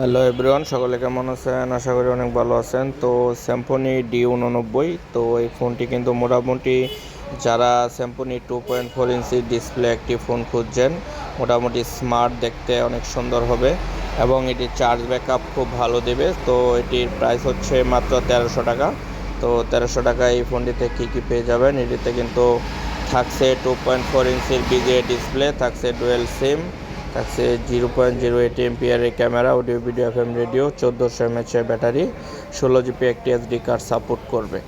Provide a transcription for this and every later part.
Hello everyone, সকলে কেমন আছেন? আশা করি অনেক ভালো আছেন। তো স্যাম্পনি ডি উননব্বই, তো এই ফোনটি কিন্তু মোটামুটি যারা স্যাম্পনি two point four inch display একটি ফোন খুঁজছেন, মোটামুটি স্মার্ট দেখতে অনেক সুন্দর হবে এবং এটি চার্জ ব্যাকআপ খুব ভালো দেবে। তো এটির প্রাইস হচ্ছে মাত্র তেরোশো টাকা। তো তেরোশো টাকা এই ফোনটিতে কী কী পেয়ে যাবেন? এটিতে কিন্তু থাকছে টু পয়েন্ট ফোর ইঞ্চির বিজে ডিসপ্লে থাকছে ডুয়েল সিম থাকছে zero point zero eight এমপিআরের camera, audio, video F M, radio, চোদ্দোশো এমএচের ব্যাটারি, ষোলো জিবি একটি এসডি কার্ড সাপোর্ট করবে।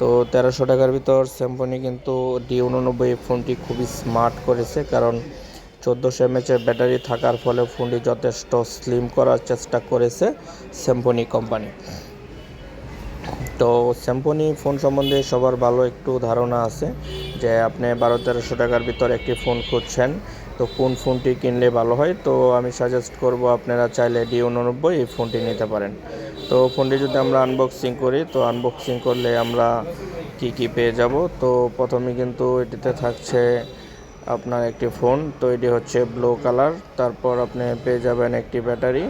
তো তেরোশো টাকার ভিতর স্যামসংই কিন্তু ডি উননব্বই ফোনটি খুবই স্মার্ট করেছে, কারণ চোদ্দোশো এমএচের ব্যাটারি থাকার ফলে ফোনটি যথেষ্ট স্লিম করার চেষ্টা করেছে স্যামসনি কোম্পানি তো স্যামসনি ফোন সম্বন্ধে সবার ভালো একটু ধারণা আছে যে আপনি বারো তেরোশো টাকার ভিতর একটি ফোন খুঁজছেন তো কোন ফোনটি কিনলে ভালো হয়? তো আমি সাজেস্ট করব আপনারা চাইলে ডি উননব্বই এই ফোনটি নিতে পারেন। তো ফোনটি যদি আমরা আনবক্সিং করি, তো আনবক্সিং করলে আমরা কি কি পেয়ে যাব? তো প্রথমে কিন্তু এটিতে থাকছে আপনার একটি ফোন, তো এটি হচ্ছে ব্লু কালার। তারপর আপনি পেয়ে যাবেন একটি ব্যাটারি।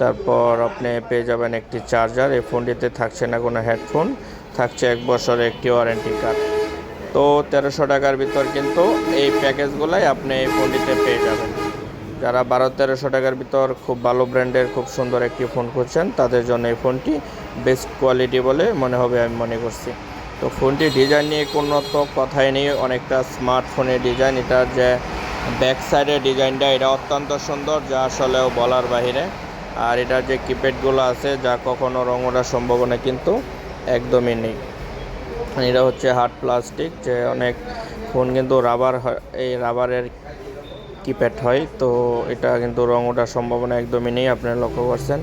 তারপর আপনি পেয়ে যাবেন একটি চার্জার এই ফোনটিতে থাকছে না কোনো হেডফোন থাকছে এক বছরের একটি ওয়ারেন্টি কার্ড তো তেরোশো টাকার ভিতর কিন্তু এই প্যাকেজগুলাই আপনি এই ফোনটিতে পেয়ে যাবেন। যারা বারো তেরোশো টাকার ভিতর খুব ভালো ব্র্যান্ডের, খুব সুন্দর একটি ফোন খুঁজছেন, তাদের জন্য এই ফোনটি বেস্ট কোয়ালিটি বলে মনে হবে আমি মনে করছি। তো ফোনটি ডিজাইন নিয়ে কোনো তো কথাই নেই, অনেকটা স্মার্টফোনের ডিজাইন এটার যে ব্যাক সাইডের ডিজাইনটা, এটা অত্যন্ত সুন্দর, যা আসলেও বলার বাহিরে। আর এটার যে কিপ্যাডগুলো আছে, যা কখনো রং ওঠার সম্ভাবনা কিন্তু একদমই নেই। এটা হচ্ছে হার্ড প্লাস্টিক, যে অনেক ফোন কিন্তু রাবার এই রাবারের কিপ্যাড হয়। তো এটা কিন্তু রং ওঠার সম্ভাবনা একদমই নেই, আপনারা লক্ষ্য করছেন।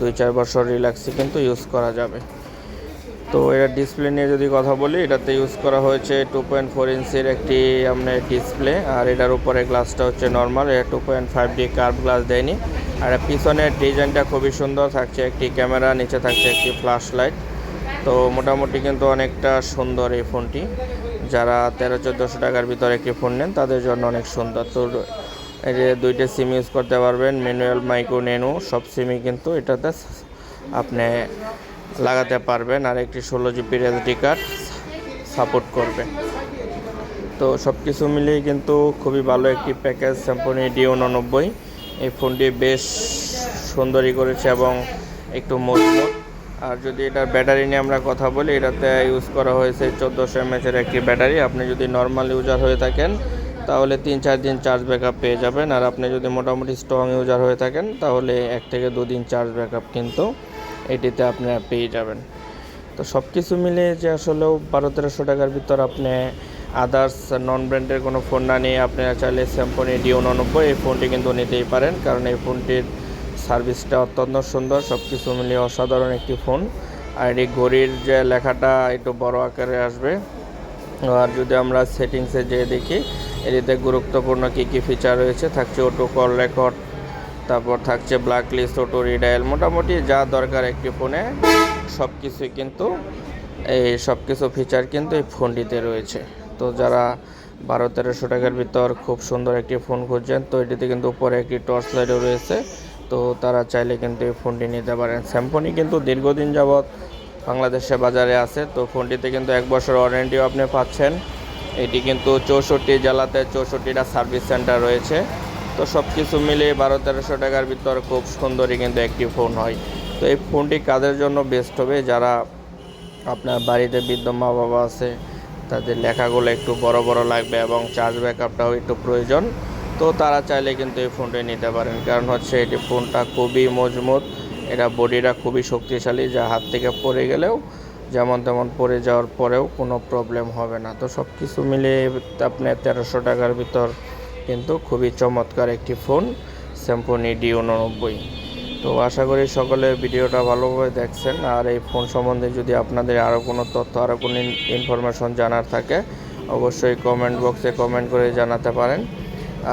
দুই, চার বছর রিল্যাক্সে কিন্তু ইউজ করা যাবে। তো এটা ডিসপ্লে নিয়ে যদি কথা বলি, এটাতে ইউজ করা হয়েছে টু পয়েন্ট ফোর ইঞ্চির একটি আপনার ডিসপ্লে, আর এটার উপরে গ্লাসটা হচ্ছে নর্মাল। এটা two point five D curve glass দেয়নি। আর পিছনের ডিজাইনটা খুবই সুন্দর, থাকছে একটি ক্যামেরা, নিচে থাকছে একটি ফ্ল্যাশ লাইট। তো মোটামুটি কিন্তু অনেকটা সুন্দর এই ফোনটি। যারা তেরো, চোদ্দোশো টাকার ভিতরে একটি ফোন নেন, তাদের জন্য অনেক সুন্দর। তো এই যে দুইটা সিম ইউজ করতে পারবেন ম্যানুয়াল মাইক্রো নেনু সব সিমই কিন্তু এটাতে আপনি লাগাতে পারবেন। আর একটি ষোলো জিবির এসডি কার্ড সাপোর্ট করবে। তো সব কিছু মিলিয়ে কিন্তু খুবই ভালো একটি প্যাকেজ স্যাম্পনি ডি উননব্বই এই ফোনটি বেশ সুন্দরই করেছে এবং একটু মজবুত। আর যদি এটার ব্যাটারি নিয়ে আমরা কথা বলি, এটাতে ইউজ করা হয়েছে চোদ্দোশো এমএচের একটি ব্যাটারি। আপনি যদি নর্মাল ইউজার হয়ে থাকেন, তাহলে তিন চার দিন চার্জ ব্যাকআপ পেয়ে যাবেন। আর আপনি যদি মোটামুটি স্ট্রং ইউজার হয়ে থাকেন, তাহলে এক থেকে দুদিন চার্জ ব্যাকআপ কিন্তু এটিতে আপনারা পেয়ে যাবেন। তো সব কিছু মিলে যে আসলেও বারো তেরোশো টাকার ভিতর আপনি আদার্স নন ব্র্যান্ডের কোনো ফোন না নিয়ে আপনারা চাইলে স্যামসনি ডি উননব্বই এই ফোনটি কিন্তু নিতেই পারেন। কারণ এই ফোনটির সার্ভিসটা অত্যন্ত সুন্দর সব কিছু মিলিয়ে অসাধারণ একটি ফোন। আর এই ঘড়ির যে লেখাটা একটু বড় আকারে আসবে। আর যদি আমরা সেটিংসে যেয়ে দেখি এটিতে গুরুত্বপূর্ণ কী কী ফিচার রয়েছে, থাকছে অটো কল রেকর্ড তারপর থাকছে ব্ল্যাক লিস্ট অটো রিডায়াল মোটামুটি যা দরকার একটি ফোনে সব কিছুই কিন্তু এই সব কিছু ফিচার কিন্তু এই ফোনটিতে রয়েছে। তো যারা বারো তেরোশো টাকার ভিতর খুব সুন্দর একটি ফোন খুঁজছেন, তো এটিতে কিন্তু উপরে একটি টর্চ লাইটও রয়েছে। তো তারা চাইলে কিন্তু এই ফোনটি নিতে পারেন। স্যামসংই কিন্তু দীর্ঘদিন যাবৎ বাংলাদেশে বাজারে আছে। তো ফোনটিতে কিন্তু এক বছর ওয়ারেন্টিও আপনি পাচ্ছেন। এটি কিন্তু চৌষট্টি জেলাতে চৌষট্টিটা সার্ভিস সেন্টার রয়েছে। তো সব কিছু মিলিয়ে বারো তেরোশো টাকার ভিতর খুব সুন্দরই কিন্তু একটি ফোন হয়। তো এই ফোনটি কাদের জন্য বেস্ট হবে? যারা আপনার বাড়িতে বৃদ্ধ মা বাবা আছে, তাদের লেখাগুলো একটু বড় বড় লাগবে এবং চার্জ ব্যাকআপটাও একটু প্রয়োজন। তো তারা চাইলে কিন্তু এই ফোনটি নিতে পারেন। কারণ হচ্ছে এটি ফোনটা খুবই মজবুত, এটা বডিটা খুবই শক্তিশালী, যা হাত থেকে পড়ে গেলেও, যেমন তেমন পড়ে যাওয়ার পরেও কোনো প্রবলেম হবে না। তো সব কিছু মিলিয়ে আপনার তেরোশো টাকার ভিতর কিন্তু খুবই চমৎকার একটি ফোন স্যাম্পনি ডি উননব্বই। তো আশা করি সকলে ভিডিওটা ভালোভাবে দেখছেন। আর এই ফোন সম্বন্ধে যদি আপনাদের আরও কোনো তথ্য আরও কোনো ইনফরমেশন জানার থাকে, অবশ্যই কমেন্ট বক্সে কমেন্ট করে জানাতে পারেন।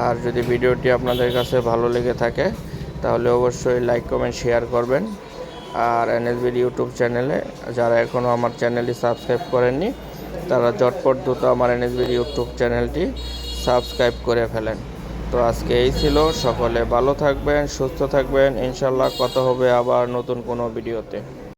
আর যদি ভিডিওটি আপনাদের কাছে ভালো লেগে থাকে, তাহলে অবশ্যই লাইক কমেন্ট শেয়ার করবেন। আর এনএসবির ইউটিউব চ্যানেলে যারা এখনও আমার চ্যানেলটি সাবস্ক্রাইব করেননি, তারা ঝটপট দ্রুত আমার এনএসবির ইউটিউব চ্যানেলটি সাবস্ক্রাইব করে ফেলেন। তো আজকে এই ছিল, সকলে ভালো থাকবেন, সুস্থ থাকবেন ইনশাল্লাহ কথা হবে আবার নতুন কোনো ভিডিওতে।